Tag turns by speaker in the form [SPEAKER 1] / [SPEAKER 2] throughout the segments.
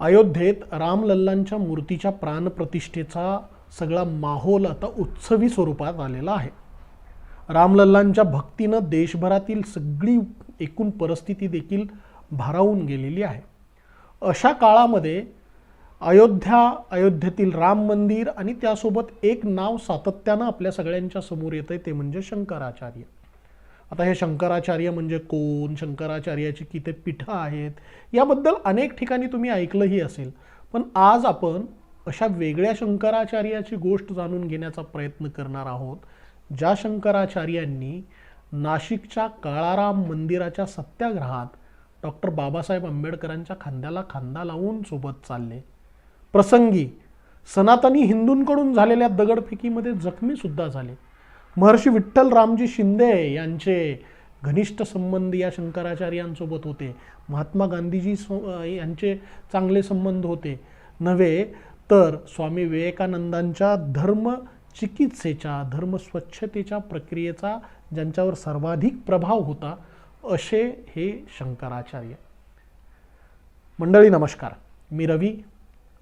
[SPEAKER 1] अयोध्येत रामलल्लांच्या मूर्तीच्या प्राणप्रतिष्ठेचा सगळा माहोल आता उत्सवी स्वरूपात आलेला आहे. रामलल्लांच्या भक्तीनं देशभरातील सगळी एकूण परिस्थिती देखील भारावून गेलेली आहे. अशा काळामध्ये अयोध्या अयोध्येतील राम मंदिर आणि त्यासोबत एक नाव सातत्यानं आपल्या सगळ्यांच्या समोर येतं आहे ते म्हणजे शंकराचार्य. आता हे शंकराचार्य म्हणजे कोण? शंकराचार्याची किती पीठं आहेत? याबद्दल अनेक ठिकाणी तुम्ही ऐकलंही असेल. पण आज आपण अशा वेगळ्या शंकराचार्याची गोष्ट जाणून घेण्याचा प्रयत्न करणार आहोत ज्या शंकराचार्यांनी नाशिकच्या काळाराम मंदिराच्या सत्याग्रहात डॉक्टर बाबासाहेब आंबेडकरांच्या खांद्याला खांदा लावून सोबत चालले. प्रसंगी सनातनी हिंदूंकडून झालेल्या दगडफेकीमध्ये जखमी सुद्धा झाले. महर्षी विठ्ठल रामजी शिंदे यांचे घनिष्ठ संबंध या शंकराचार्यांसोबत होते. महात्मा गांधीजी यांचे चांगले संबंध होते. नव्हे तर स्वामी विवेकानंदांच्या धर्म चिकित्सेच्या धर्म स्वच्छतेच्या प्रक्रियेचा ज्यांच्यावर सर्वाधिक प्रभाव होता असे हे शंकराचार्य. मंडळी नमस्कार. मी रवी.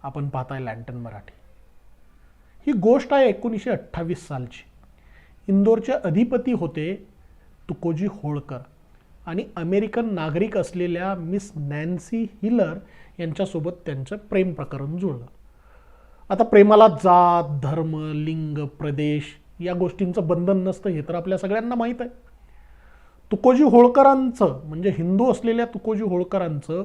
[SPEAKER 1] आपण पाहताय लँटन मराठी. ही गोष्ट आहे एकोणीसशे अठ्ठावीस सालची. इंदोरचे अधिपती होते तुकोजी होळकर आणि अमेरिकन नागरिक असलेल्या मिस नॅन्सी हिलर यांच्यासोबत त्यांचं प्रेम प्रकरण जुळलं. आता प्रेमाला जात धर्म लिंग प्रदेश या गोष्टींचं बंधन नसतं हे तर आपल्या सगळ्यांना माहीत आहे. तुकोजी होळकरांचं म्हणजे हिंदू असलेल्या तुकोजी होळकरांचं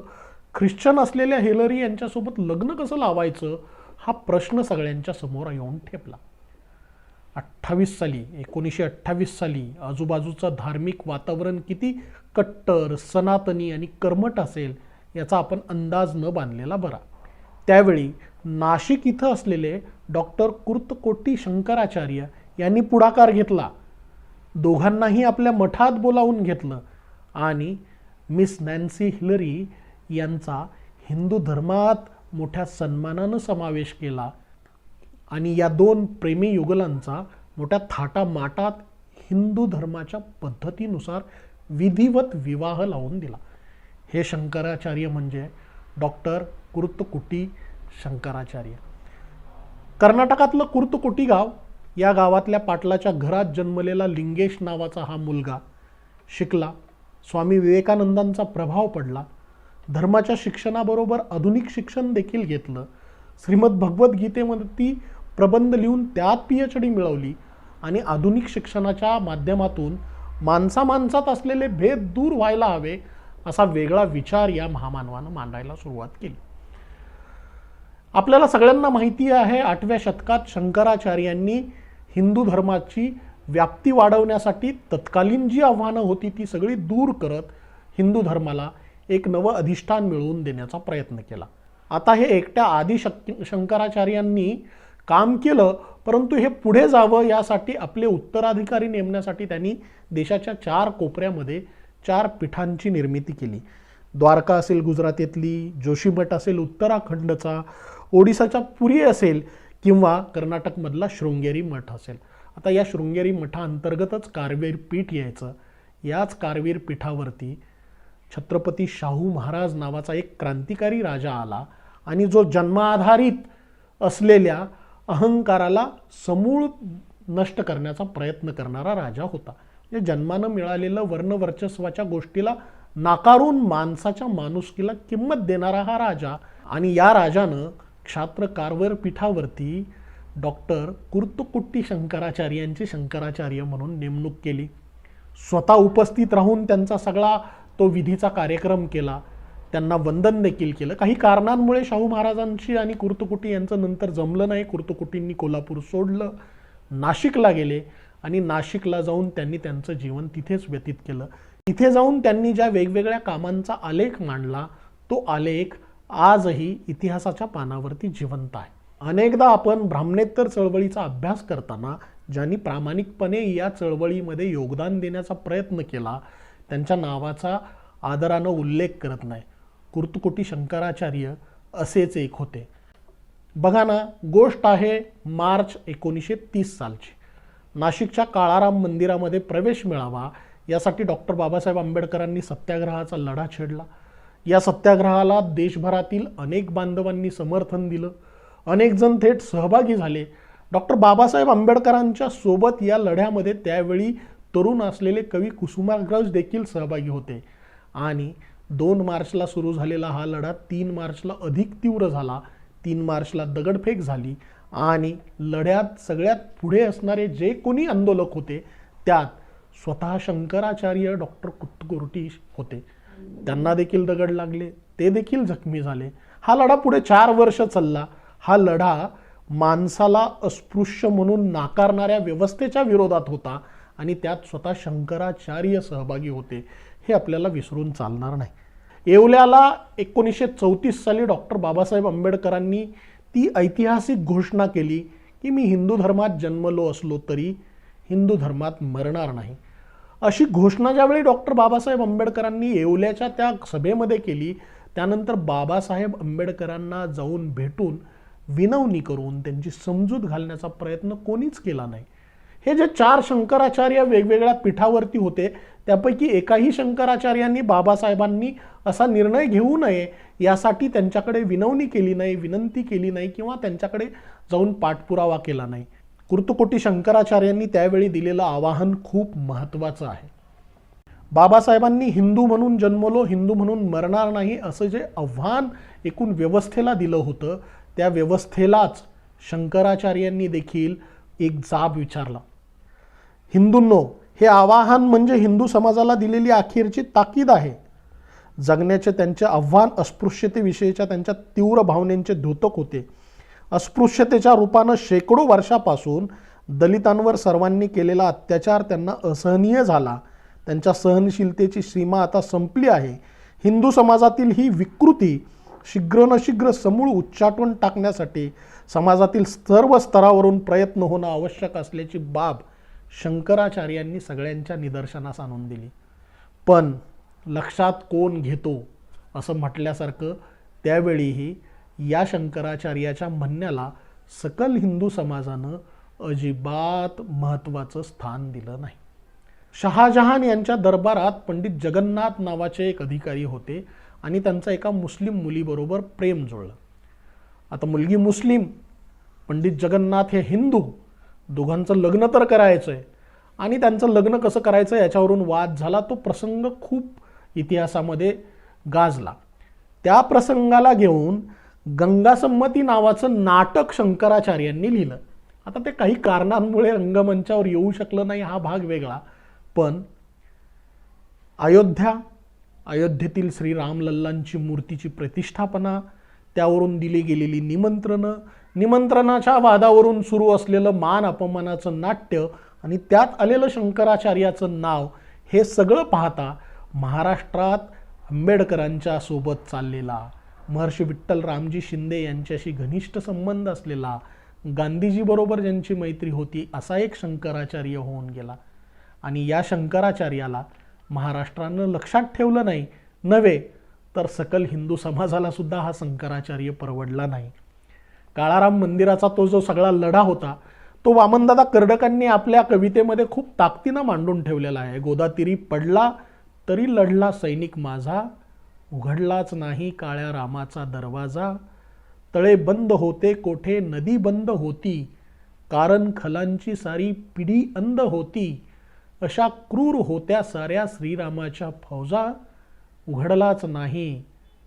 [SPEAKER 1] ख्रिश्चन असलेल्या हिलरी यांच्यासोबत लग्न कसं लावायचं हा प्रश्न सगळ्यांच्या समोर येऊन ठेपला. अठ्ठावीस साली एकोणीसशे अठ्ठावीस साली आजूबाजूचं धार्मिक वातावरण किती कट्टर सनातनी आणि कर्मट असेल याचा आपण अंदाज न बांधलेला बरा. त्यावेळी नाशिक इथं असलेले डॉक्टर कुर्तकोटी शंकराचार्य यांनी पुढाकार घेतला. दोघांनाही आपल्या मठात बोलावून घेतलं आणि मिस नॅन्सी हिलरी यांचा हिंदू धर्मात मोठ्या सन्मानानं समावेश केला. आणि या दोन प्रेमी युगलांचा मोठ्या थाटामाटात हिंदू धर्माच्या पद्धतीनुसार विधिवत विवाह लावून दिला. हे शंकराचार्य म्हणजे डॉक्टर कुर्तकुटी शंकराचार्य. कर्नाटकातलं कुर्तकुटी गाव या गावातल्या पाटलाच्या घरात जन्मलेला लिंगेश नावाचा हा मुलगा शिकला. स्वामी विवेकानंदांचा प्रभाव पडला. धर्माच्या शिक्षणाबरोबर आधुनिक शिक्षण देखील घेतलं. श्रीमद भगवद्गीतेमध्ये ती प्रबंध लिहून त्यात पी एच डी मिळवली आणि आधुनिक शिक्षणाच्या माध्यमातून माणसा माणसात असलेले भेद दूर व्हायला हवे असा वेगळा विचार या महामानवानं मांडायला सुरुवात केली. आपल्याला सगळ्यांना माहिती आहे आठव्या शतकात शंकराचार्यांनी हिंदू धर्माची व्याप्ती वाढवण्यासाठी तत्कालीन जी आव्हानं होती ती सगळी दूर करत हिंदू धर्माला एक नवं अधिष्ठान मिळवून देण्याचा प्रयत्न केला. आता हे एकट्या आदि शक शंकराचार्यांनी काम केलं परंतु हे पुढे जावं यासाठी आपले उत्तराधिकारी नेमण्यासाठी त्यांनी देशाच्या चार कोपऱ्यामध्ये चार पीठांची निर्मिती केली. द्वारका असेल गुजरातेतली जोशीमठ असेल उत्तराखंडचा ओडिसाच्या पुरी असेल किंवा कर्नाटकमधला शृंगेरी मठ असेल. आता या शृंगेरी मठाअंतर्गतच कारवीर पीठ यायचं. याच कारवीर पीठावरती छत्रपती शाहू महाराज नावाचा एक क्रांतिकारी राजा आला आणि जो जन्माधारित असलेल्या अहंकाराला समूळ नष्ट करण्याचा प्रयत्न करणारा राजा होता. म्हणजे जन्मानं मिळालेलं वर्णवर्चस्वाच्या गोष्टीला नाकारून माणसाच्या माणुसकीला किंमत देणारा हा राजा आणि या राजानं क्षात्र कारवर पीठावरती डॉक्टर कुर्तुकुट्टी शंकराचार्यांची शंकराचार्य म्हणून नेमणूक केली. स्वतः उपस्थित राहून त्यांचा सगळा तो विधीचा कार्यक्रम केला. त्यांना वंदन देखील केलं. काही कारणांमुळे शाहू महाराजांशी आणि कुर्तुकुटी यांचं नंतर जमलं नाही. कुर्तुकुटींनी कोल्हापूर सोडलं नाशिकला गेले आणि नाशिकला जाऊन त्यांनी त्यांचं जीवन तिथेच व्यतीत केलं. तिथे जाऊन त्यांनी ज्या वेगवेगळ्या कामांचा आलेख मांडला तो आलेख आजही इतिहासाच्या पानावरती जिवंत आहे. अनेकदा आपण ब्राह्मणेतर चळवळीचा अभ्यास करताना ज्यांनी प्रामाणिकपणे या चळवळीमध्ये योगदान देण्याचा प्रयत्न केला त्यांच्या नावाचा आदरानं उल्लेख करत नाही. कुर्तुकुटी शंकराचार्य असेच एक होते. बघा ना गोष्ट आहे मार्च एकोणीसशे तीस सालची. नाशिकच्या काळाराम मंदिरामध्ये प्रवेश मिळावा यासाठी डॉक्टर बाबासाहेब आंबेडकरांनी सत्याग्रहाचा लढा छेडला. या सत्याग्रहाला देशभरातील अनेक बांधवांनी समर्थन दिलं. अनेक जण थेट सहभागी झाले. डॉक्टर बाबासाहेब आंबेडकरांच्या सोबत या लढ्यामध्ये त्यावेळी तरुण असलेले कवी कुसुमाग्रज देखील सहभागी होते. आणि दोन मार्चला सुरू झालेला हा लढा तीन मार्चला अधिक तीव्र झाला तीन मार्चला दगडफेक झाली आणि लढ्यात सगळ्यात पुढे असणारे जे कोणी आंदोलक होते त्यात स्वतः शंकराचार्य डॉक्टर कुत्तुकोर्टी होते. त्यांना देखील दगड लागले ते देखील जखमी झाले. हा लढा पुढे चार वर्ष चालला. हा लढा माणसाला अस्पृश्य म्हणून नाकारणाऱ्या व्यवस्थेच्या विरोधात होता आणि त्यात स्वतः शंकराचार्य सहभागी होते. हे आपल्याला विसरून चालणार नाही. येवल्याला एकोणीसशे चौतीस साली डॉक्टर बाबासाहेब आंबेडकरांनी ती ऐतिहासिक घोषणा केली की मी हिंदू धर्मात जन्मलो असलो तरी हिंदू धर्मात मरणार नाही. अशी घोषणा ज्यावेळी डॉक्टर बाबासाहेब आंबेडकरांनी येवल्याच्या त्या सभेमध्ये केली त्यानंतर बाबासाहेब आंबेडकरांना जाऊन भेटून विनवणी करून त्यांची समजूत घालण्याचा प्रयत्न कोणीच केला नाही. हे जे चार शंकराचार्य वेगवेगळ्या पीठावरती होते त्यापैकी एकाही शंकराचार्यांनी बाबासाहेबांनी असा निर्णय घेऊ नये यासाठी त्यांच्याकडे विनवणी केली नाही विनंती केली नाही किंवा त्यांच्याकडे जाऊन पाठपुरावा केला नाही. कुर्तुकोटी शंकराचार्यांनी त्यावेळी दिलेलं आवाहन खूप महत्त्वाचं आहे. बाबासाहेबांनी हिंदू म्हणून जन्मलो हिंदू म्हणून मरणार नाही असं जे आव्हान एकूण व्यवस्थेला दिलं होतं त्या व्यवस्थेलाच शंकराचार्यांनी देखील एक जाब विचारला. हिंदूंनो हे आवाहन म्हणजे हिंदू समाजाला दिलेली अखेरची ताकीद आहे. जगण्याचे त्यांचे आव्हान अस्पृश्यतेविषयीच्या त्यांच्या तीव्र भावनेंचे द्योतक होते. अस्पृश्यतेच्या रूपानं शेकडो वर्षापासून दलितांवर सर्वांनी केलेला अत्याचार त्यांना असहनीय झाला. त्यांच्या सहनशीलतेची सीमा आता संपली आहे. हिंदू समाजातील ही विकृती शीघ्र न शीघ्र समूळ उच्चाटून टाकण्यासाठी समाजातील सर्व स्तरावरून प्रयत्न होणं आवश्यक असल्याची बाब शंकराचार्यांनी सगळ्यांच्या निदर्शनास आणून दिली. पण लक्षात कोण घेतो असं म्हटल्यासारखं त्यावेळीही या शंकराचार्याच्या म्हणण्याला सकल हिंदू समाजानं अजिबात महत्त्वाचं स्थान दिलं नाही. शहाजहान यांच्या दरबारात पंडित जगन्नाथ नावाचे एक अधिकारी होते आणि त्यांचा एका मुस्लिम मुलीबरोबर प्रेम जुळलं. आता मुलगी मुस्लिम पंडित जगन्नाथ हे हिंदू दोघांचं लग्न तर करायचं आहे आणि त्यांचं लग्न कसं करायचं याच्यावरून वाद झाला तो प्रसंग खूप इतिहासामध्ये गाजला. त्या प्रसंगाला घेऊन गंगासंमती नावाचं नाटक शंकराचार्यांनी लिहिलं. आता ते काही कारणांमुळे रंगमंचावर येऊ शकलं नाही हा भाग वेगळा पण अयोध्या अयोध्येतील श्रीरामलल्लांची मूर्तीची प्रतिष्ठापना त्यावरून दिली गेलेली निमंत्रणं निमंत्रणाच्या वादावरून सुरू असलेलं मान अपमानाचं नाट्य आणि त्यात आलेलं शंकराचार्याचं नाव हे सगळं पाहता महाराष्ट्रात आंबेडकरांच्या सोबत चाललेला महर्षी विठ्ठल रामजी शिंदे यांच्याशी घनिष्ठ संबंध असलेला गांधीजीबरोबर ज्यांची मैत्री होती असा एक शंकराचार्य होऊन गेला. आणि या शंकराचार्याला महाराष्ट्रानं लक्षात ठेवलं नाही नव्हे तर सकल हिंदू समाजाला सुद्धा हा शंकराचार्य परवडला नाही. काळाराम मंदिराचा तो जो सगळा लढा होता तो वामनदादा कर्डकांनी आपल्या कवितेमध्ये खूप ताकदीनं मांडून ठेवलेला आहे. गोदातिरी पडला तरी लढला सैनिक माझा उघडलाच नाही काळ्या रामाचा दरवाजा. तळे बंद होते कोठे नदी बंद होती कारण खलांची सारी पिढी अंध होती. अशा क्रूर होत्या साऱ्या श्रीरामाच्या फौजा उघडलाच नाही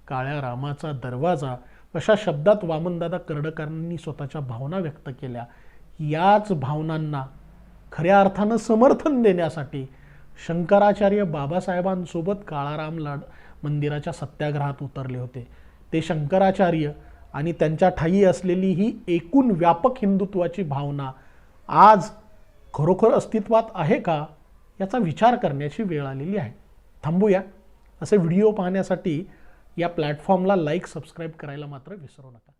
[SPEAKER 1] काळ्या रामाचा दरवाजा. अशा शब्दात वामनदादा कर्डकरांनी स्वतःच्या भावना व्यक्त केल्या. याच भावनांना खऱ्या अर्थानं समर्थन देण्यासाठी शंकराचार्य बाबासाहेबांसोबत काळाराम लाड मंदिराच्या सत्याग्रहात उतरले होते. ते शंकराचार्य आणि त्यांच्या ठाई असलेली ही एकूण व्यापक हिंदुत्वाची भावना आज खरोखर अस्तित्वात आहे का याचा विचार करण्याची वेळ आलेली आहे. थांबूया. असे व्हिडिओ पाहण्यासाठी या प्लॅटफॉर्मला लाईक सबस्क्राईब करायला मात्र विसरू नका.